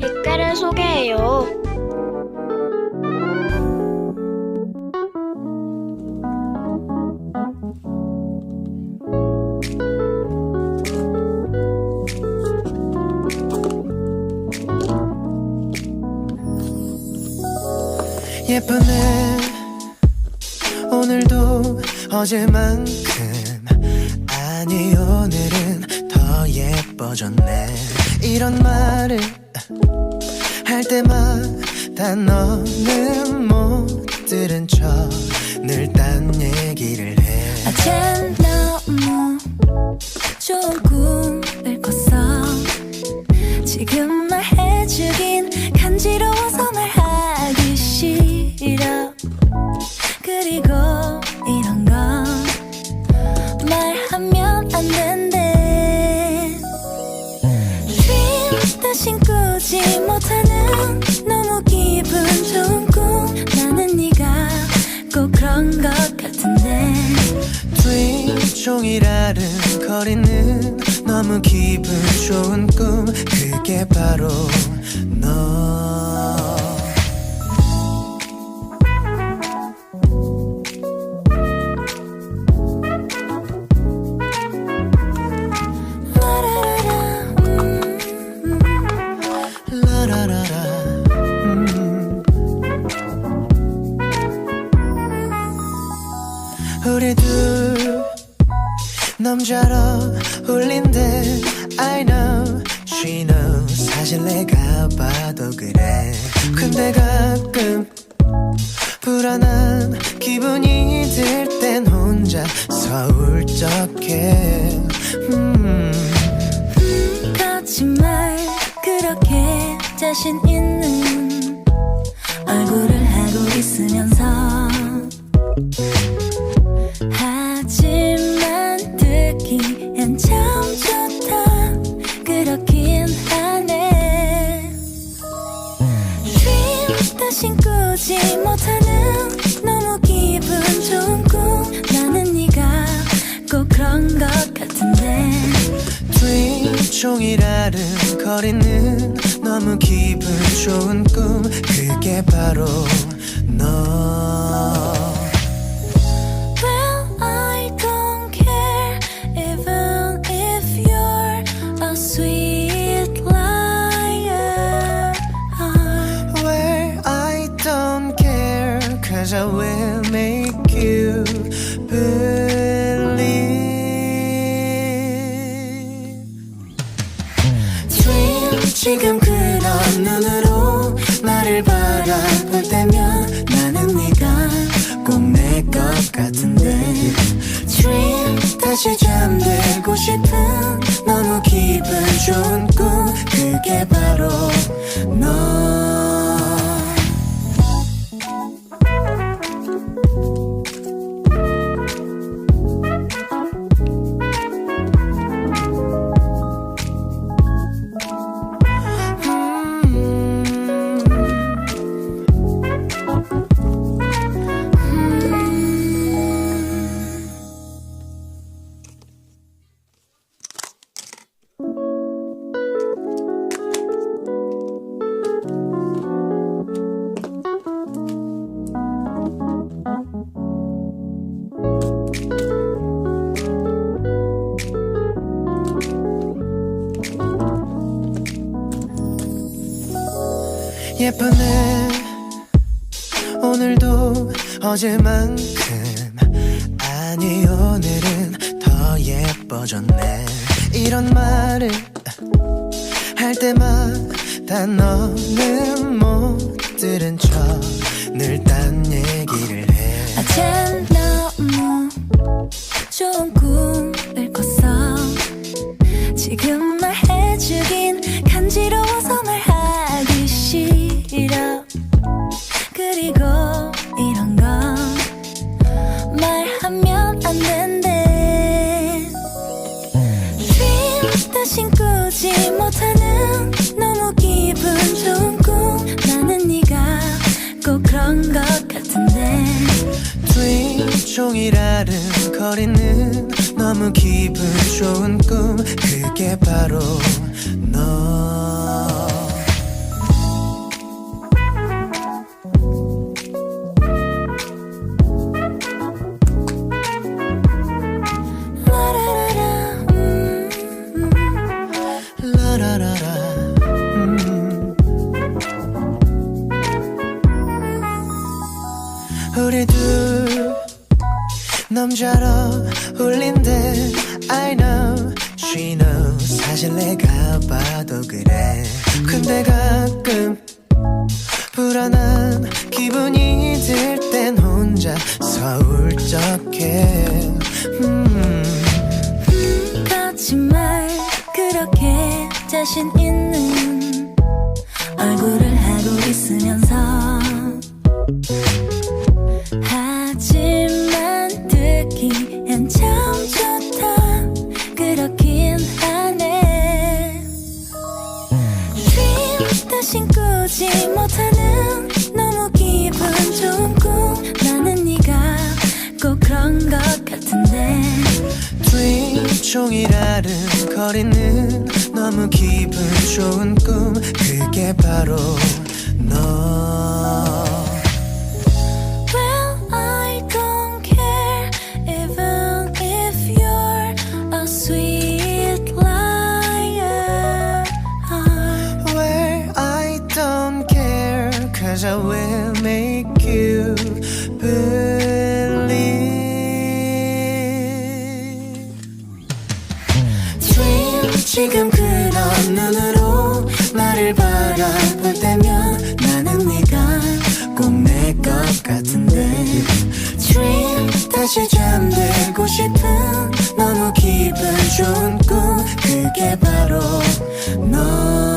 댓글을 소개해요. 예쁘네 오늘도 어제만큼 아니 오늘은 더 예뻐졌네. 이런 말을 할 때마다 너는 못 들은 척 늘 딴 얘기를 해. 어젠 그런 것 같은데. 종일 아른거리는 너무 기분 좋은 꿈. 그게 바로 너 남자로 울린대 I know she knows. 사실 내가 봐도 그래. 근데 가끔 불안한 기분이 들 땐 혼자 서울적해. 음. 거짓말 그렇게 자신 있는 얼굴을 하고 있으면 종일 아른거리는 너무 기분 좋은 꿈. 그게 바로 너 것 같은데. Dream 다시 잠들고 싶은 너무 기분 좋은 꿈. 그게 바로 예쁘네. 오늘도 어제만큼 아니 오늘은 더 예뻐졌네. 이런 말을 할 때마다 너는 못 들은 척늘딴 얘기를 해. 어젠 너무 좋은 꿈 그런 것 같은데. 종일 아른거리는 너무 기분 좋은 꿈. 그게 바로 너 우리 둘 남자로 울린 듯 I know she knows. 사실 내가 봐도 그래. 근데 가끔 불안한 기분이 들 땐 혼자 서울적해 음. 거짓말 그렇게 자신 있는 꾸지 못하는 너무 기분 좋은 꿈 나는 네가 꼭 그런 것 같은데. dream 종일 아른거리는 너무 기분 좋은 꿈. 그게 바로 너 지금 그런 눈으로 나를 바라볼 때면 나는 네가 꼭 내 것 같은데. Dream 다시 잠들고 싶은 너무 기분 좋은 꿈 그게 바로 너